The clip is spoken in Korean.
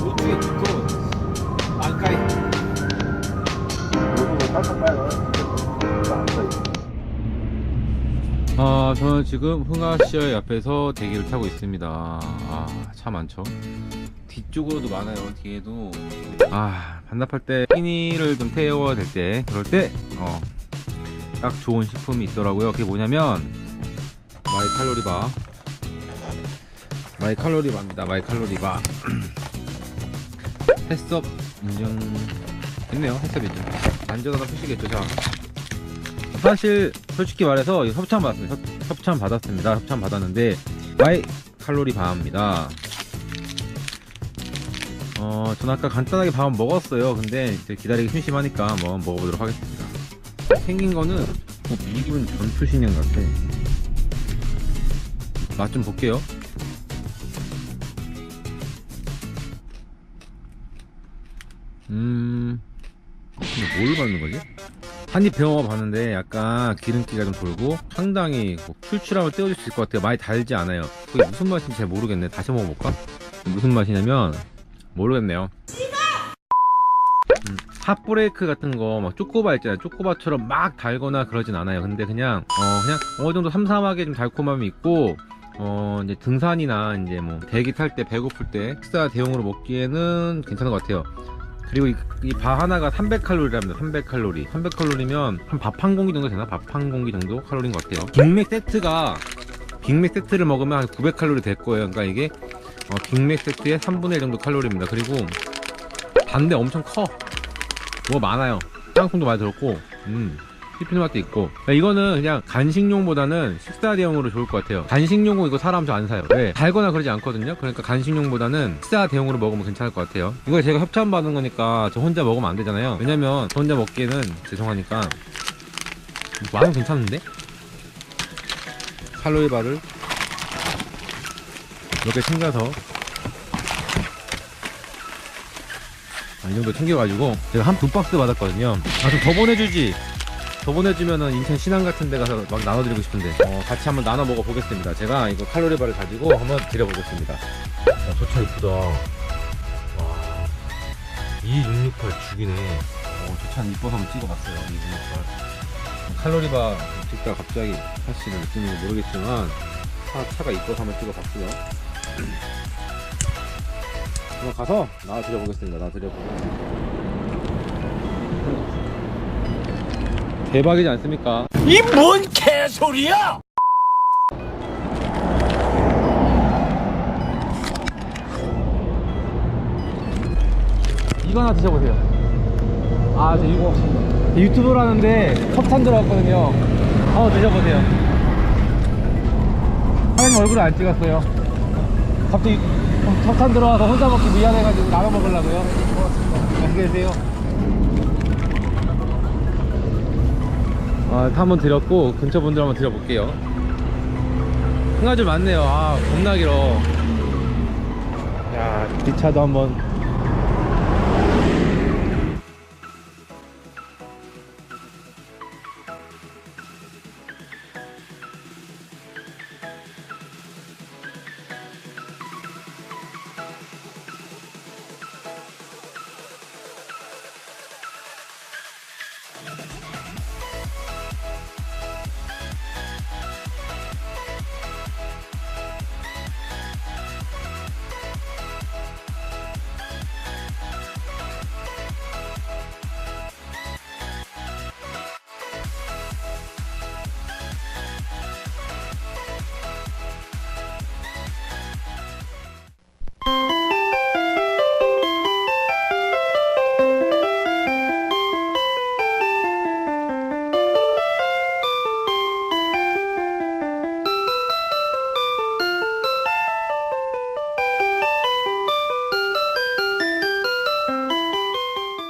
노트에 두꺼워 안 까이 아, 저는 지금 흥아시어 옆에서 대기를 타고 있습니다. 아, 차 많죠? 뒤쪽으로도 많아요, 뒤에도. 아, 반납할 때, 끼니를 좀 태워야 될 때, 그럴 때, 어, 딱 좋은 식품이 있더라고요. 그게 뭐냐면, 마이 칼로리바. 마이 칼로리바입니다. 마이 칼로리바. 햇섭 인증, 됐네요, 인증. 안전하다 표시겠죠, 자. 사실 솔직히 말해서 협찬 받았습니다. 협, 협찬 받았습니다. 협찬 받았는데 마이 칼로리 바입니다. 어, 전 아까 간단하게 밥 먹었어요. 근데 이제 기다리기 심심하니까 한번 먹어보도록 하겠습니다. 생긴 거는 뭐 미군 전투 신형 같아. 맛 좀 볼게요. 음, 근데 뭘 받는 거지? 한입 배워 봤는데 약간 기름기가 좀 돌고 상당히 뭐 출출함을 떼어줄 수 있을 것 같아요. 많이 달지 않아요. 그게 무슨 맛인지 잘 모르겠네. 다시 먹어볼까? 무슨 맛이냐면 모르겠네요. 음, 핫브레이크 같은 거막 쪼꼬바 있잖아요. 쪼꼬바처럼 막 달거나 그러진 않아요. 근데 그냥 어 그냥 어느 정도 삼삼하게 좀 달콤함이 있고 어 이제 등산이나 이제 뭐 대기 탈 때 배고플 때 식사 대용으로 먹기에는 괜찮은 것 같아요. 그리고 이 바 하나가 300칼로리랍니다. 300칼로리. 300칼로리면 한 밥 한 공기 정도 되나? 밥 한 공기 정도 칼로리인 것 같아요. 빅맥 세트가 빅맥 세트를 먹으면 한 900칼로리 될 거예요. 그러니까 이게 어, 빅맥 세트의 3분의 1 정도 칼로리입니다. 그리고 반대 엄청 커. 뭐 많아요. 짱콩도 많이 들었고, 음. 맛도 있고. 그러니까 이거는 그냥 간식용보다는 식사 대용으로 좋을 것 같아요. 간식용은 이거 사람 저 안 사요. 왜? 달거나 그러지 않거든요. 그러니까 간식용보다는 식사 대용으로 먹으면 괜찮을 것 같아요. 이거 제가 협찬 받은 거니까 저 혼자 먹으면 안 되잖아요. 왜냐면 저 혼자 먹기에는 죄송하니까 맛은 괜찮은데? 칼로리 바를 이렇게 챙겨서 아, 이 정도 챙겨가지고 제가 한 두 박스 받았거든요. 아 좀 더 보내주지. 더 보내주면은 인천 신안 같은 데 가서 막 나눠드리고 싶은데 어, 같이 한번 나눠 먹어보겠습니다. 제가 이거 칼로리 바를 가지고 한번 드려보겠습니다. 야, 저차 이쁘다. 와, 2668 죽이네. 어, 저차는 이뻐서 한번 찍어봤어요. 2668. 칼로리 바 찍다 갑자기 사실은 느낌이 모르겠지만 차, 차가 이뻐서 한번 찍어봤어요. 한번 가서 나와드려보겠습니다. 나와드려보겠습니다. 대박이지 않습니까? 이 뭔 개소리야! 이거 하나 드셔보세요. 아, 저 이거 유튜브를 하는데 협찬 들어왔거든요. 한번 드셔보세요. 사장님 얼굴 안 찍었어요. 갑자기 협찬 들어와서 혼자 먹기 미안해가지고 나눠 먹으려고요. 맛있게 드세요. 아, 한번 드렸고 근처 분들 한번 드려볼게요. 흥아줄 많네요. 아 겁나 길어. 야 기차도 한번.